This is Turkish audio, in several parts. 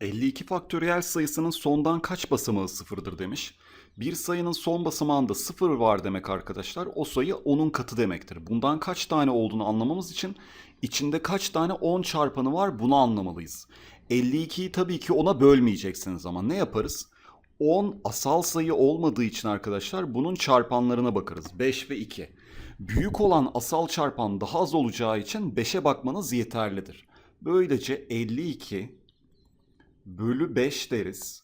52 faktöriyel sayısının sondan kaç basamağı sıfırdır demiş. Bir sayının son basamağında sıfır var demek arkadaşlar. O sayı 10'un katı demektir. Bundan kaç tane olduğunu anlamamız için içinde kaç tane 10 çarpanı var bunu anlamalıyız. 52'yi tabii ki 10'a bölmeyeceksiniz ama ne yaparız? 10 asal sayı olmadığı için arkadaşlar bunun çarpanlarına bakarız. 5 ve 2. Büyük olan asal çarpan daha az olacağı için 5'e bakmanız yeterlidir. Böylece 52 bölü 5 deriz.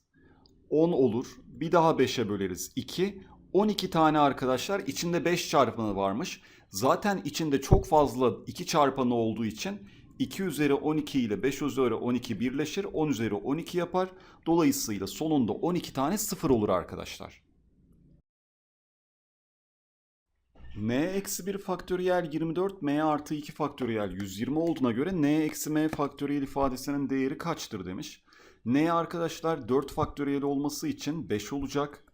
10 olur. Bir daha 5'e böleriz. 2. 12 tane arkadaşlar içinde 5 çarpanı varmış. Zaten içinde çok fazla 2 çarpanı olduğu için 2 üzeri 12 ile 5 üzeri 12 birleşir. 10 üzeri 12 yapar. Dolayısıyla sonunda 12 tane sıfır olur arkadaşlar. m eksi 1 faktöriyel 24 m artı 2 faktöriyel 120 olduğuna göre n eksi m faktöriyel ifadesinin değeri kaçtır demiş. N arkadaşlar 4 faktöriyel olması için 5 olacak.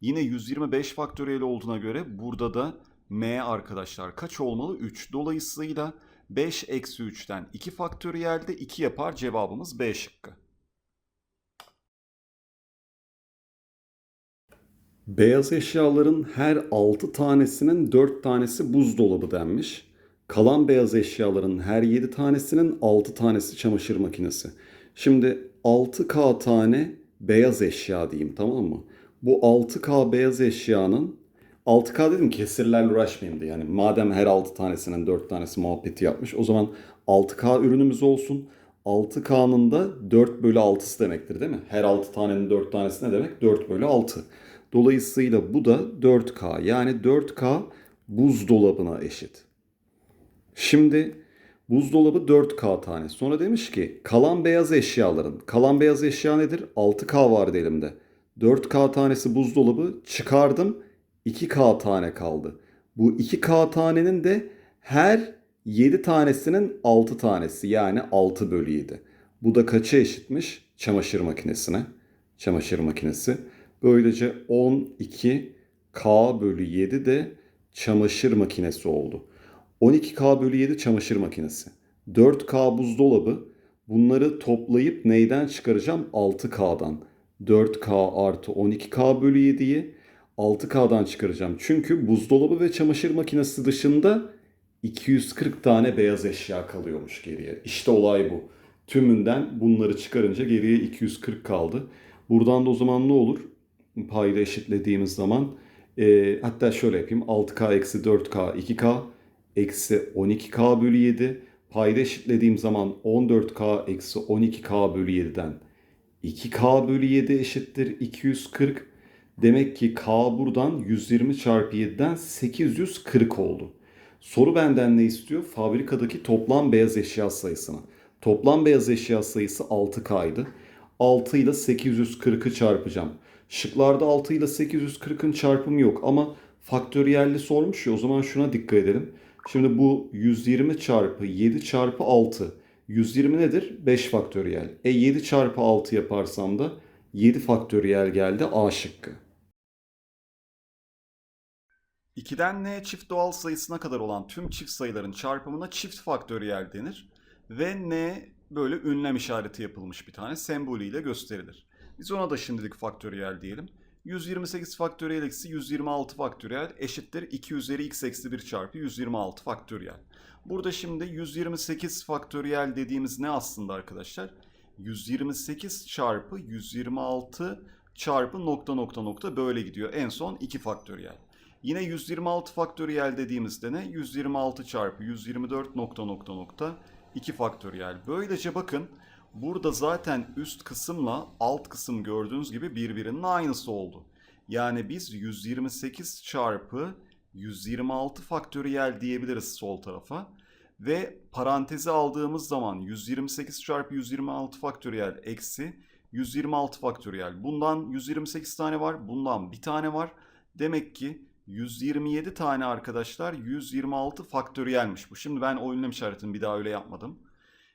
Yine 125 faktöriyel olduğuna göre burada da m arkadaşlar kaç olmalı? 3. Dolayısıyla 5 eksi 3'ten 2 faktöriyel de 2 yapar. Cevabımız B şıkkı. Beyaz eşyaların her 6 tanesinin 4 tanesi buzdolabı denmiş. Kalan beyaz eşyaların her 7 tanesinin 6 tanesi çamaşır makinesi. Şimdi 6K tane beyaz eşya diyeyim tamam mı? Bu 6K beyaz eşyanın 6K dedim kesirlerle uğraşmayayım diye. Yani madem her 6 tanesinin 4 tanesi muhabbeti yapmış o zaman 6K ürünümüz olsun. 6K'nın da 4 bölü 6'sı demektir değil mi? Her 6 tanenin 4 tanesi ne demek? 4 bölü 6. Dolayısıyla bu da 4K. Yani 4K buzdolabına eşit. Şimdi buzdolabı 4K tane. Sonra demiş ki kalan beyaz eşyaların. Kalan beyaz eşya nedir? 6K vardı elimde. 4K tanesi buzdolabı çıkardım. 2K tane kaldı. Bu 2K tanenin de her 7 tanesinin 6 tanesi yani 6 bölü 7. Bu da kaça eşitmiş? Çamaşır makinesine. Çamaşır makinesi. Böylece 12K bölü 7 de çamaşır makinesi oldu. 12K bölü 7 çamaşır makinesi. 4K buzdolabı. Bunları toplayıp neyden çıkaracağım? 6K'dan. 4K artı 12K bölü 7'yi 6K'dan çıkaracağım. Çünkü buzdolabı ve çamaşır makinesi dışında 240 tane beyaz eşya kalıyormuş geriye. İşte olay bu. Tümünden bunları çıkarınca geriye 240 kaldı. Buradan da o zaman ne olur? Payda eşitlediğimiz zaman e, hatta şöyle yapayım. 6K eksi 4K 2K eksi 12K bölü 7. Payda eşitlediğim zaman 14K eksi 12K bölü 7'den 2K bölü 7 eşittir 240. Demek ki K buradan 120 çarpı 7'den 840 oldu. Soru benden ne istiyor? Fabrikadaki toplam beyaz eşya sayısını. Toplam beyaz eşya sayısı 6K'ydı. 6 ile 840'ı çarpacağım. Şıklarda 6 ile 840'ın çarpımı yok ama faktöriyelli sormuş ya o zaman şuna dikkat edelim. Şimdi bu 120 çarpı 7 çarpı 6. 120 nedir? 5 faktöriyel. E 7 çarpı 6 yaparsam da 7 faktöriyel geldi A şıkkı. 2'den n çift doğal sayısına kadar olan tüm çift sayıların çarpımına çift faktöriyel denir. Ve n böyle ünlem işareti yapılmış bir tane sembolüyle gösterilir. Biz ona da şimdilik faktöriyel diyelim. 128 faktöriyel eksi 126 faktöriyel eşittir 2 üzeri x eksi 1 çarpı 126 faktöriyel. Burada şimdi 128 faktöriyel dediğimiz ne aslında arkadaşlar? 128 çarpı 126 çarpı nokta nokta nokta böyle gidiyor. En son 2 faktöriyel. Yine 126 faktöriyel dediğimizde ne? 126 çarpı 124 nokta nokta nokta 2 faktöriyel. Böylece bakın burada zaten üst kısımla alt kısım gördüğünüz gibi birbirinin aynısı oldu. Yani biz 128 çarpı 126 faktöriyel diyebiliriz sol tarafa. Ve parantezi aldığımız zaman 128 çarpı 126 faktöriyel eksi 126 faktöriyel. Bundan 128 tane var. Bundan bir tane var. Demek ki 127 tane arkadaşlar 126 faktöriyelmiş bu. Şimdi ben o ünlem işaretini bir daha öyle yapmadım.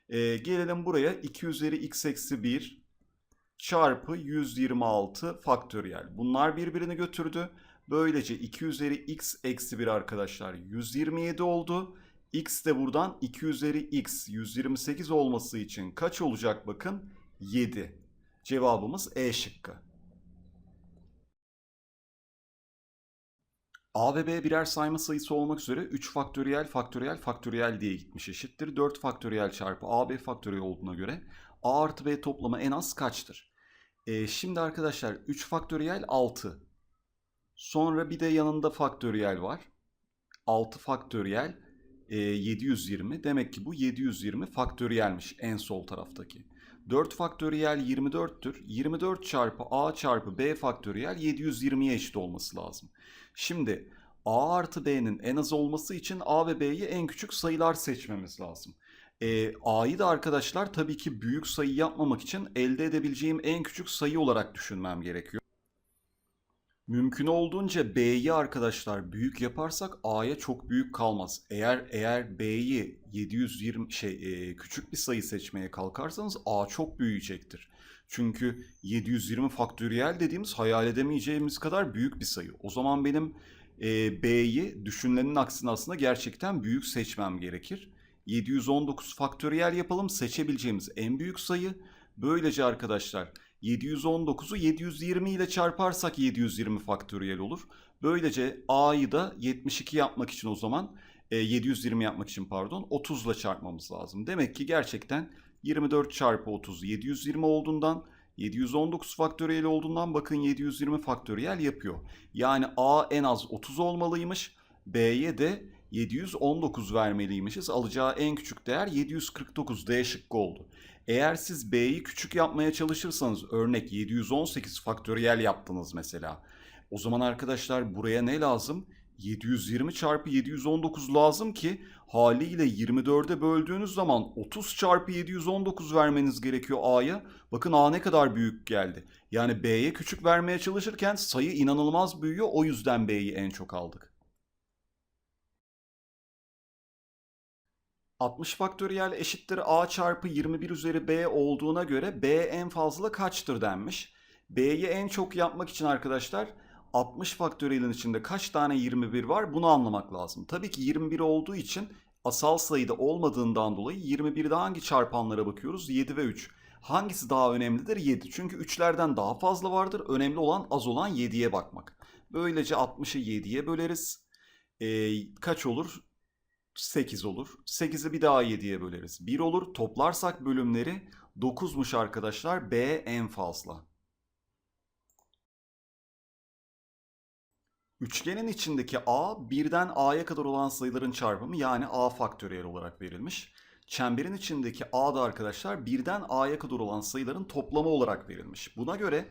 Ee, gelelim buraya 2 üzeri x eksi 1 çarpı 126 faktöriyel. Bunlar birbirini götürdü. Böylece 2 üzeri x eksi 1 arkadaşlar 127 oldu. X de buradan 2 üzeri x 128 olması için kaç olacak bakın? 7. Cevabımız E şıkkı. A ve B birer sayma sayısı olmak üzere 3 faktöriyel faktöriyel faktöriyel diye gitmiş eşittir. 4 faktöriyel çarpı AB faktöriyel olduğuna göre A artı B toplamı en az kaçtır? Ee, şimdi arkadaşlar 3 faktöriyel 6. Sonra bir de yanında faktöriyel var. 6 faktöriyel e, 720. Demek ki bu 720 faktöriyelmiş en sol taraftaki. 4 faktöriyel 24'tür. 24 çarpı a çarpı b faktöriyel 720'ye eşit olması lazım. Şimdi a artı b'nin en az olması için a ve b'yi en küçük sayılar seçmemiz lazım. E, a'yı da arkadaşlar tabii ki büyük sayı yapmamak için elde edebileceğim en küçük sayı olarak düşünmem gerekiyor. Mümkün olduğunca B'yi arkadaşlar büyük yaparsak A'ya çok büyük kalmaz. Eğer eğer B'yi 720 şey e, küçük bir sayı seçmeye kalkarsanız A çok büyüyecektir. Çünkü 720 faktöriyel dediğimiz hayal edemeyeceğimiz kadar büyük bir sayı. O zaman benim e, B'yi düşünülenin aksine aslında gerçekten büyük seçmem gerekir. 719 faktöriyel yapalım seçebileceğimiz en büyük sayı. Böylece arkadaşlar 719'u 720 ile çarparsak 720 faktöriyel olur. Böylece a'yı da 72 yapmak için o zaman e, 720 yapmak için pardon 30 ile çarpmamız lazım. Demek ki gerçekten 24 çarpı 30 720 olduğundan 719 faktöriyel olduğundan bakın 720 faktöriyel yapıyor. Yani a en az 30 olmalıymış. B'ye de 719 vermeliymişiz. Alacağı en küçük değer 749 D şıkkı oldu. Eğer siz B'yi küçük yapmaya çalışırsanız örnek 718 faktöriyel yaptınız mesela. O zaman arkadaşlar buraya ne lazım? 720 çarpı 719 lazım ki haliyle 24'e böldüğünüz zaman 30 çarpı 719 vermeniz gerekiyor A'ya. Bakın A ne kadar büyük geldi. Yani B'ye küçük vermeye çalışırken sayı inanılmaz büyüyor. O yüzden B'yi en çok aldık. 60 faktöriyel eşittir a çarpı 21 üzeri b olduğuna göre b en fazla kaçtır denmiş. b'yi en çok yapmak için arkadaşlar 60 faktöriyelin içinde kaç tane 21 var bunu anlamak lazım. Tabii ki 21 olduğu için asal sayıda olmadığından dolayı 21'de hangi çarpanlara bakıyoruz? 7 ve 3. Hangisi daha önemlidir? 7. Çünkü 3'lerden daha fazla vardır. Önemli olan az olan 7'ye bakmak. Böylece 60'ı 7'ye böleriz. Ee, kaç olur? 8 olur. 8'i bir daha 7'ye böleriz. 1 olur. Toplarsak bölümleri 9'muş arkadaşlar. B en fazla. Üçgenin içindeki A birden A'ya kadar olan sayıların çarpımı yani A faktöriyel olarak verilmiş. Çemberin içindeki A da arkadaşlar birden A'ya kadar olan sayıların toplamı olarak verilmiş. Buna göre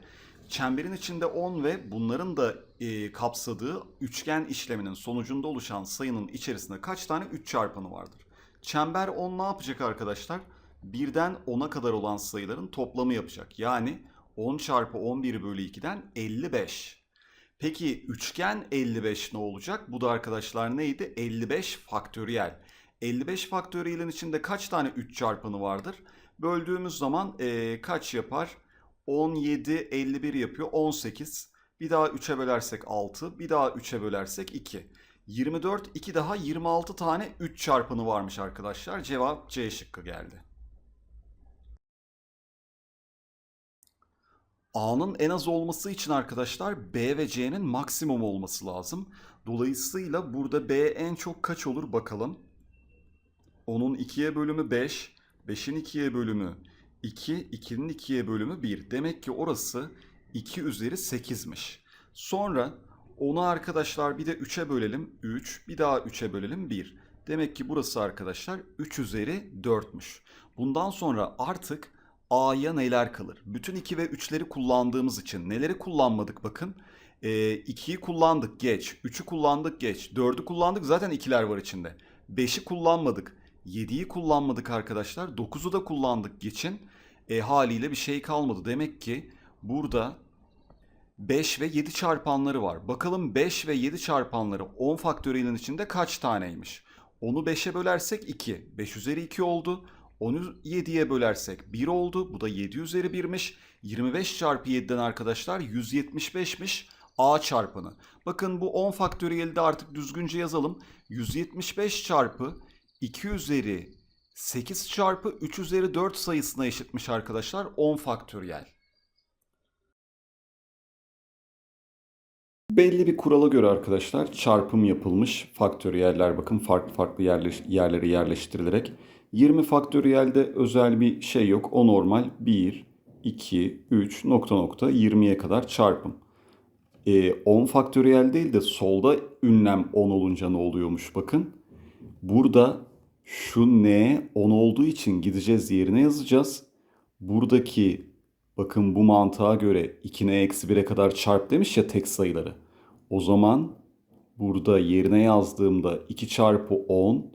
çemberin içinde 10 ve bunların da e, kapsadığı üçgen işleminin sonucunda oluşan sayının içerisinde kaç tane 3 çarpanı vardır? Çember 10 ne yapacak arkadaşlar? Birden 10'a kadar olan sayıların toplamı yapacak. Yani 10 çarpı 11 bölü 2'den 55. Peki üçgen 55 ne olacak? Bu da arkadaşlar neydi? 55 faktöriyel. 55 faktöriyelin içinde kaç tane 3 çarpanı vardır? Böldüğümüz zaman e, kaç yapar? 17, 51 yapıyor. 18. Bir daha 3'e bölersek 6. Bir daha 3'e bölersek 2. 24, 2 daha 26 tane 3 çarpanı varmış arkadaşlar. Cevap C şıkkı geldi. A'nın en az olması için arkadaşlar B ve C'nin maksimum olması lazım. Dolayısıyla burada B en çok kaç olur bakalım. Onun 2'ye bölümü 5, 5'in 2'ye bölümü 2, 2'nin 2'ye bölümü 1. Demek ki orası 2 üzeri 8'miş. Sonra onu arkadaşlar bir de 3'e bölelim 3, bir daha 3'e bölelim 1. Demek ki burası arkadaşlar 3 üzeri 4'müş. Bundan sonra artık A'ya neler kalır? Bütün 2 ve 3'leri kullandığımız için neleri kullanmadık bakın. E, 2'yi kullandık geç, 3'ü kullandık geç, 4'ü kullandık zaten 2'ler var içinde. 5'i kullanmadık, 7'yi kullanmadık arkadaşlar, 9'u da kullandık geçin. E, haliyle bir şey kalmadı. Demek ki burada 5 ve 7 çarpanları var. Bakalım 5 ve 7 çarpanları 10 faktöriyelin içinde kaç taneymiş? Onu 5'e bölersek 2. 5 üzeri 2 oldu. Onu 7'ye bölersek 1 oldu. Bu da 7 üzeri 1'miş. 25 çarpı 7'den arkadaşlar 175'miş A çarpanı. Bakın bu 10 faktöriyeli de artık düzgünce yazalım. 175 çarpı 2 üzeri 8 çarpı 3 üzeri 4 sayısına eşitmiş arkadaşlar 10 faktöriyel. Belli bir kurala göre arkadaşlar çarpım yapılmış faktöriyeller bakın farklı farklı yerler, yerlere yerleştirilerek 20 faktöriyelde özel bir şey yok. O normal 1, 2, 3 nokta nokta 20'ye kadar çarpım. E, 10 faktöriyel değil de solda ünlem 10 olunca ne oluyormuş bakın. Burada şu n 10 olduğu için gideceğiz yerine yazacağız. Buradaki bakın bu mantığa göre 2n eksi 1'e kadar çarp demiş ya tek sayıları. O zaman burada yerine yazdığımda 2 çarpı 10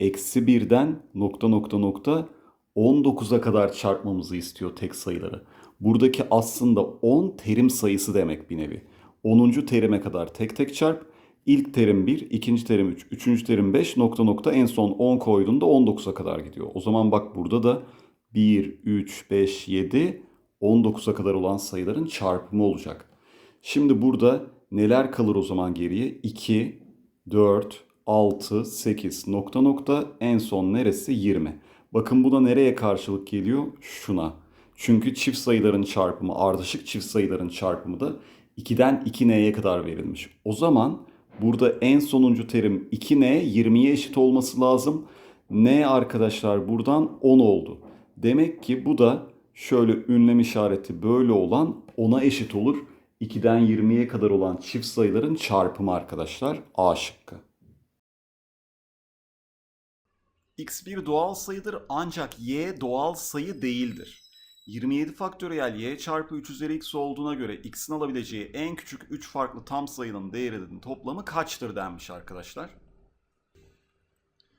eksi 1'den nokta nokta nokta 19'a kadar çarpmamızı istiyor tek sayıları. Buradaki aslında 10 terim sayısı demek bir nevi. 10. terime kadar tek tek çarp. İlk terim 1, ikinci terim 3, üçüncü terim 5 nokta nokta en son 10 koyduğunda 19'a kadar gidiyor. O zaman bak burada da 1, 3, 5, 7, 19'a kadar olan sayıların çarpımı olacak. Şimdi burada neler kalır o zaman geriye? 2, 4, 6, 8 nokta nokta en son neresi? 20. Bakın bu da nereye karşılık geliyor? Şuna. Çünkü çift sayıların çarpımı, ardışık çift sayıların çarpımı da 2'den 2n'ye kadar verilmiş. O zaman burada en sonuncu terim 2n 20'ye eşit olması lazım. n arkadaşlar buradan 10 oldu. Demek ki bu da şöyle ünlem işareti böyle olan 10'a eşit olur. 2'den 20'ye kadar olan çift sayıların çarpımı arkadaşlar A şıkkı. x bir doğal sayıdır ancak y doğal sayı değildir. 27 faktöriyel y çarpı 3 üzeri x olduğuna göre x'in alabileceği en küçük 3 farklı tam sayının değerinin toplamı kaçtır denmiş arkadaşlar.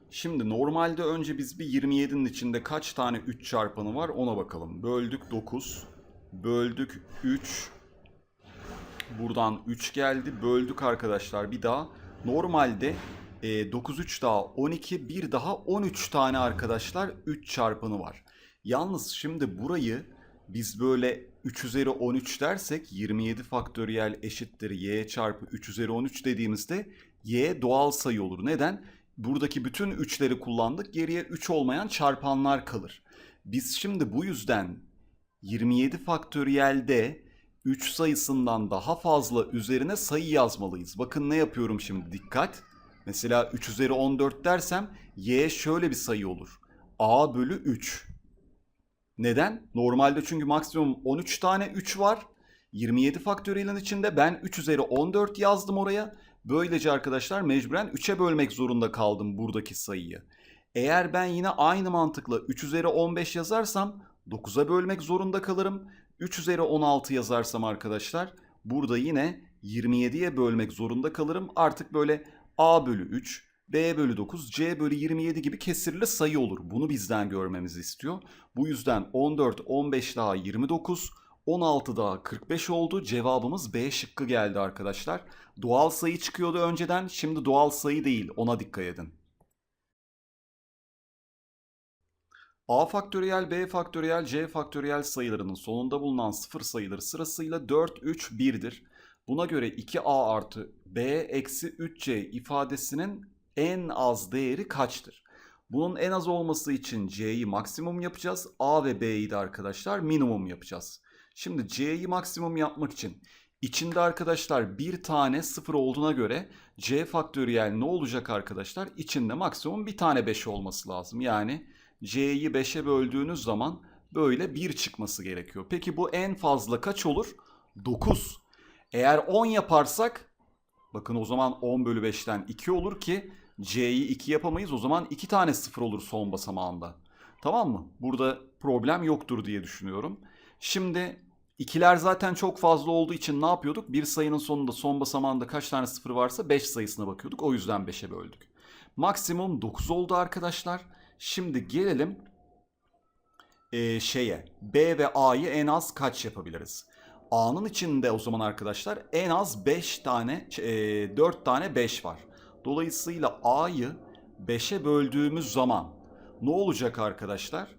Şimdi normalde önce biz bir 27'nin içinde kaç tane 3 çarpanı var ona bakalım. Böldük 9, böldük 3, buradan 3 geldi. Böldük arkadaşlar bir daha. Normalde e, 9 3 daha 12 bir daha 13 tane arkadaşlar 3 çarpanı var. Yalnız şimdi burayı biz böyle 3 üzeri 13 dersek 27 faktöriyel eşittir y çarpı 3 üzeri 13 dediğimizde y doğal sayı olur. Neden? Buradaki bütün 3'leri kullandık. Geriye 3 olmayan çarpanlar kalır. Biz şimdi bu yüzden 27 faktöriyelde 3 sayısından daha fazla üzerine sayı yazmalıyız. Bakın ne yapıyorum şimdi dikkat. Mesela 3 üzeri 14 dersem y şöyle bir sayı olur. a bölü 3. Neden? Normalde çünkü maksimum 13 tane 3 var. 27 faktöriyelin içinde ben 3 üzeri 14 yazdım oraya. Böylece arkadaşlar mecburen 3'e bölmek zorunda kaldım buradaki sayıyı. Eğer ben yine aynı mantıkla 3 üzeri 15 yazarsam 9'a bölmek zorunda kalırım. 3 üzeri 16 yazarsam arkadaşlar burada yine 27'ye bölmek zorunda kalırım. Artık böyle a bölü 3, b bölü 9, c bölü 27 gibi kesirli sayı olur. Bunu bizden görmemizi istiyor. Bu yüzden 14, 15 daha 29, 16 daha 45 oldu. Cevabımız B şıkkı geldi arkadaşlar. Doğal sayı çıkıyordu önceden. Şimdi doğal sayı değil. Ona dikkat edin. A faktöriyel, B faktöriyel, C faktöriyel sayılarının sonunda bulunan sıfır sayıları sırasıyla 4, 3, 1'dir. Buna göre 2A artı B eksi 3C ifadesinin en az değeri kaçtır? Bunun en az olması için C'yi maksimum yapacağız. A ve B'yi de arkadaşlar minimum yapacağız. Şimdi C'yi maksimum yapmak için içinde arkadaşlar bir tane sıfır olduğuna göre C faktöriyel ne olacak arkadaşlar? İçinde maksimum bir tane 5 olması lazım. Yani C'yi 5'e böldüğünüz zaman böyle 1 çıkması gerekiyor. Peki bu en fazla kaç olur? 9. Eğer 10 yaparsak bakın o zaman 10 bölü 5'ten 2 olur ki C'yi 2 yapamayız. O zaman 2 tane 0 olur son basamağında. Tamam mı? Burada problem yoktur diye düşünüyorum. Şimdi ikiler zaten çok fazla olduğu için ne yapıyorduk? Bir sayının sonunda son basamağında kaç tane sıfır varsa 5 sayısına bakıyorduk. O yüzden 5'e böldük. Maksimum 9 oldu arkadaşlar. Şimdi gelelim e, şeye. B ve A'yı en az kaç yapabiliriz? A'nın içinde o zaman arkadaşlar en az 5 tane, e, 4 tane 5 var. Dolayısıyla A'yı 5'e böldüğümüz zaman ne olacak arkadaşlar?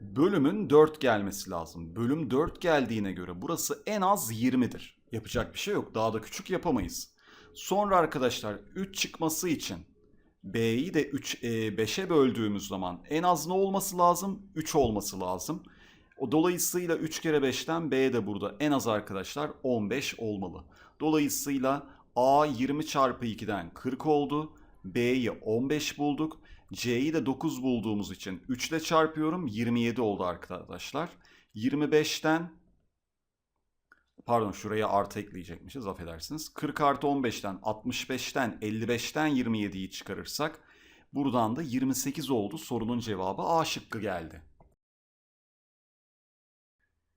Bölümün 4 gelmesi lazım. Bölüm 4 geldiğine göre burası en az 20'dir. Yapacak bir şey yok. Daha da küçük yapamayız. Sonra arkadaşlar 3 çıkması için B'yi de 3 5'e böldüğümüz zaman en az ne olması lazım? 3 olması lazım. O dolayısıyla 3 kere 5'ten B de burada en az arkadaşlar 15 olmalı. Dolayısıyla A 20 çarpı 2'den 40 oldu. B'yi 15 bulduk. C'yi de 9 bulduğumuz için 3 ile çarpıyorum. 27 oldu arkadaşlar. 25'ten pardon şuraya artı ekleyecekmişiz affedersiniz. 40 artı 15'ten 65'ten 55'ten 27'yi çıkarırsak buradan da 28 oldu. Sorunun cevabı A şıkkı geldi.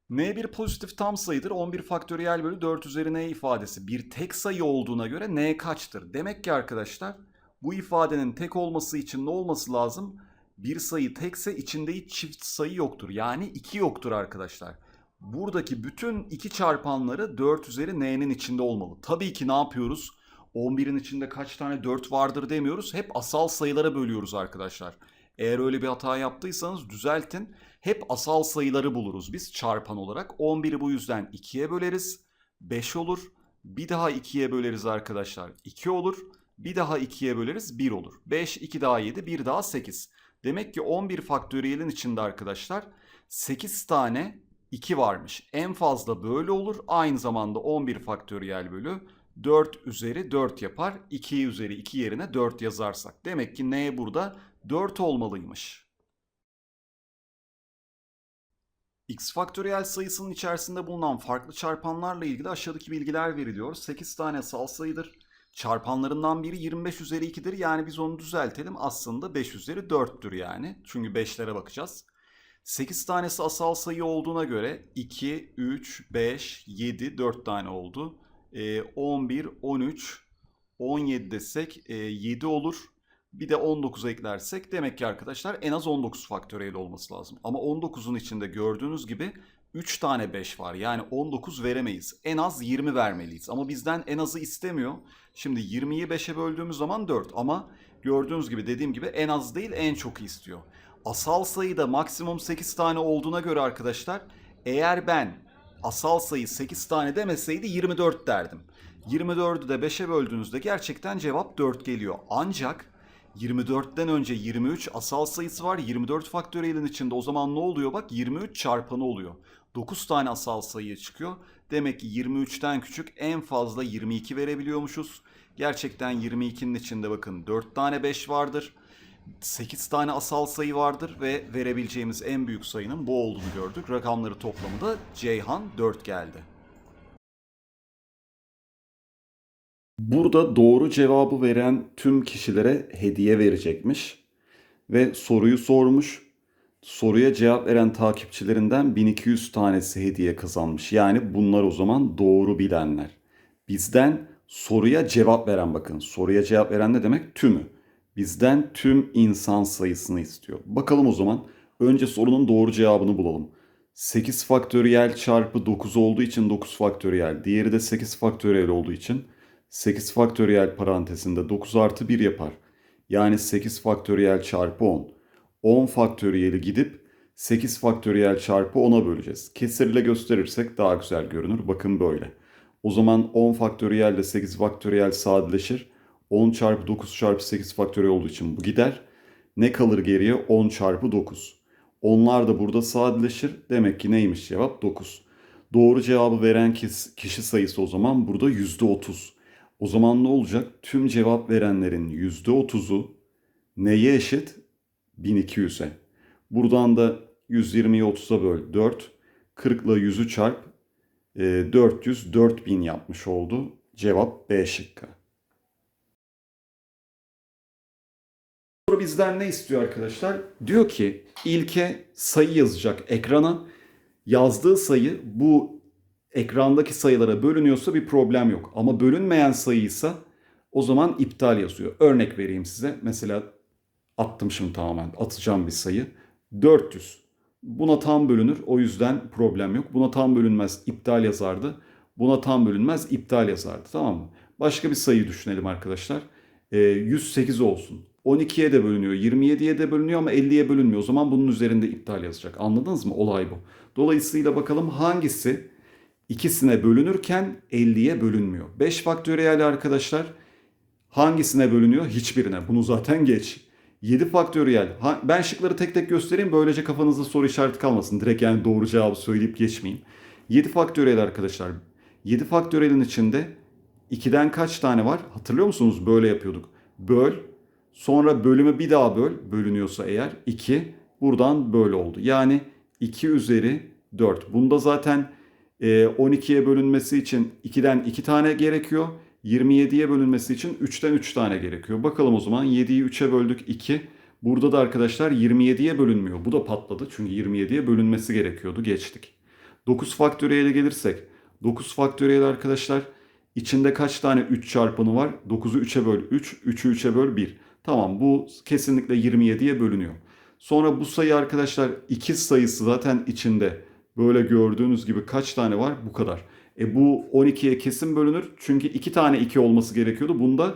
N bir pozitif tam sayıdır. 11 faktöriyel bölü 4 üzeri n ifadesi bir tek sayı olduğuna göre n kaçtır? Demek ki arkadaşlar bu ifadenin tek olması için ne olması lazım? Bir sayı tekse içinde hiç çift sayı yoktur. Yani 2 yoktur arkadaşlar. Buradaki bütün iki çarpanları 4 üzeri n'nin içinde olmalı. Tabii ki ne yapıyoruz? 11'in içinde kaç tane 4 vardır demiyoruz. Hep asal sayılara bölüyoruz arkadaşlar. Eğer öyle bir hata yaptıysanız düzeltin. Hep asal sayıları buluruz biz çarpan olarak. 11'i bu yüzden 2'ye böleriz. 5 olur. Bir daha 2'ye böleriz arkadaşlar. 2 olur. Bir daha 2'ye böleriz 1 olur. 5, 2 daha 7, 1 daha 8. Demek ki 11 faktöriyelin içinde arkadaşlar 8 tane 2 varmış. En fazla böyle olur. Aynı zamanda 11 faktöriyel bölü 4 üzeri 4 yapar. 2 üzeri 2 yerine 4 yazarsak. Demek ki n burada 4 olmalıymış. X faktöriyel sayısının içerisinde bulunan farklı çarpanlarla ilgili aşağıdaki bilgiler veriliyor. 8 tane sal sayıdır. Çarpanlarından biri 25 üzeri 2'dir. Yani biz onu düzeltelim. Aslında 5 üzeri 4'tür yani. Çünkü 5'lere bakacağız. 8 tanesi asal sayı olduğuna göre 2, 3, 5, 7, 4 tane oldu. E, 11, 13, 17 desek e, 7 olur. Bir de 19 eklersek demek ki arkadaşlar en az 19 faktöriyel olması lazım. Ama 19'un içinde gördüğünüz gibi 3 tane 5 var. Yani 19 veremeyiz. En az 20 vermeliyiz. Ama bizden en azı istemiyor. Şimdi 20'yi 5'e böldüğümüz zaman 4. Ama gördüğünüz gibi dediğim gibi en az değil en çok istiyor. Asal sayıda maksimum 8 tane olduğuna göre arkadaşlar eğer ben asal sayı 8 tane demeseydi 24 derdim. 24'ü de 5'e böldüğünüzde gerçekten cevap 4 geliyor. Ancak 24'ten önce 23 asal sayısı var. 24 faktöriyelin içinde o zaman ne oluyor? Bak 23 çarpanı oluyor. 9 tane asal sayı çıkıyor. Demek ki 23'ten küçük en fazla 22 verebiliyormuşuz. Gerçekten 22'nin içinde bakın 4 tane 5 vardır. 8 tane asal sayı vardır ve verebileceğimiz en büyük sayının bu olduğunu gördük. Rakamları toplamı da Ceyhan 4 geldi. Burada doğru cevabı veren tüm kişilere hediye verecekmiş ve soruyu sormuş. Soruya cevap veren takipçilerinden 1200 tanesi hediye kazanmış. Yani bunlar o zaman doğru bilenler. Bizden soruya cevap veren bakın. Soruya cevap veren ne demek? Tümü. Bizden tüm insan sayısını istiyor. Bakalım o zaman. Önce sorunun doğru cevabını bulalım. 8 faktöriyel çarpı 9 olduğu için 9 faktöriyel. Diğeri de 8 faktöriyel olduğu için 8 faktöriyel parantezinde 9 artı 1 yapar. Yani 8 faktöriyel çarpı 10. 10 faktöriyeli gidip 8 faktöriyel çarpı 10'a böleceğiz. Kesirle gösterirsek daha güzel görünür. Bakın böyle. O zaman 10 faktöriyel ile 8 faktöriyel sadeleşir. 10 çarpı 9 çarpı 8 faktöriyel olduğu için bu gider. Ne kalır geriye? 10 çarpı 9. Onlar da burada sadeleşir. Demek ki neymiş cevap? 9. Doğru cevabı veren kişi sayısı o zaman burada %30. O zaman ne olacak? Tüm cevap verenlerin %30'u neye eşit? 1200'e. Buradan da 120'yi 30'a böl 4. 40 ile 100'ü çarp. E, 400 4000 yapmış oldu. Cevap B şıkkı. Soru bizden ne istiyor arkadaşlar? Diyor ki ilke sayı yazacak ekrana. Yazdığı sayı bu ekrandaki sayılara bölünüyorsa bir problem yok. Ama bölünmeyen sayıysa o zaman iptal yazıyor. Örnek vereyim size. Mesela attım şimdi tamamen. Atacağım bir sayı. 400. Buna tam bölünür. O yüzden problem yok. Buna tam bölünmez. iptal yazardı. Buna tam bölünmez. iptal yazardı. Tamam mı? Başka bir sayı düşünelim arkadaşlar. E, 108 olsun. 12'ye de bölünüyor, 27'ye de bölünüyor ama 50'ye bölünmüyor. O zaman bunun üzerinde iptal yazacak. Anladınız mı? Olay bu. Dolayısıyla bakalım hangisi ikisine bölünürken 50'ye bölünmüyor. 5 faktöriyel arkadaşlar Hangisine bölünüyor? Hiçbirine. Bunu zaten geç. 7 faktöriyel. Ben şıkları tek tek göstereyim. Böylece kafanızda soru işareti kalmasın. Direkt yani doğru cevabı söyleyip geçmeyeyim. 7 faktöriyel arkadaşlar. 7 faktöriyelin içinde 2'den kaç tane var? Hatırlıyor musunuz? Böyle yapıyorduk. Böl. Sonra bölümü bir daha böl. Bölünüyorsa eğer 2. Buradan böyle oldu. Yani 2 üzeri 4. Bunda zaten 12'ye bölünmesi için 2'den 2 tane gerekiyor. 27'ye bölünmesi için 3'ten 3 tane gerekiyor. Bakalım o zaman 7'yi 3'e böldük 2. Burada da arkadaşlar 27'ye bölünmüyor. Bu da patladı çünkü 27'ye bölünmesi gerekiyordu. Geçtik. 9 faktöriyele gelirsek 9 faktöriyel arkadaşlar içinde kaç tane 3 çarpanı var? 9'u 3'e böl 3, 3'ü 3'e böl 1. Tamam bu kesinlikle 27'ye bölünüyor. Sonra bu sayı arkadaşlar ikiz sayısı zaten içinde. Böyle gördüğünüz gibi kaç tane var? Bu kadar. E bu 12'ye kesin bölünür. Çünkü 2 tane 2 olması gerekiyordu. Bunda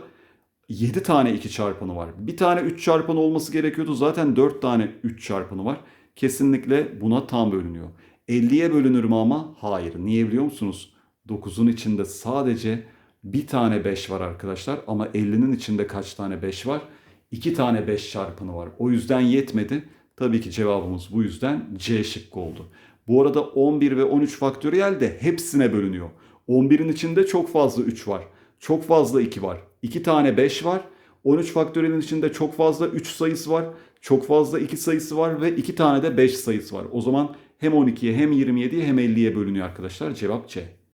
7 tane 2 çarpanı var. Bir tane 3 çarpanı olması gerekiyordu. Zaten 4 tane 3 çarpanı var. Kesinlikle buna tam bölünüyor. 50'ye bölünür mü ama? Hayır. Niye biliyor musunuz? 9'un içinde sadece bir tane 5 var arkadaşlar. Ama 50'nin içinde kaç tane 5 var? 2 tane 5 çarpanı var. O yüzden yetmedi. Tabii ki cevabımız bu yüzden C şıkkı oldu. Bu arada 11 ve 13 faktöriyel de hepsine bölünüyor. 11'in içinde çok fazla 3 var. Çok fazla 2 var. 2 tane 5 var. 13 faktöriyelin içinde çok fazla 3 sayısı var. Çok fazla 2 sayısı var ve 2 tane de 5 sayısı var. O zaman hem 12'ye hem 27'ye hem 50'ye bölünüyor arkadaşlar. Cevap C.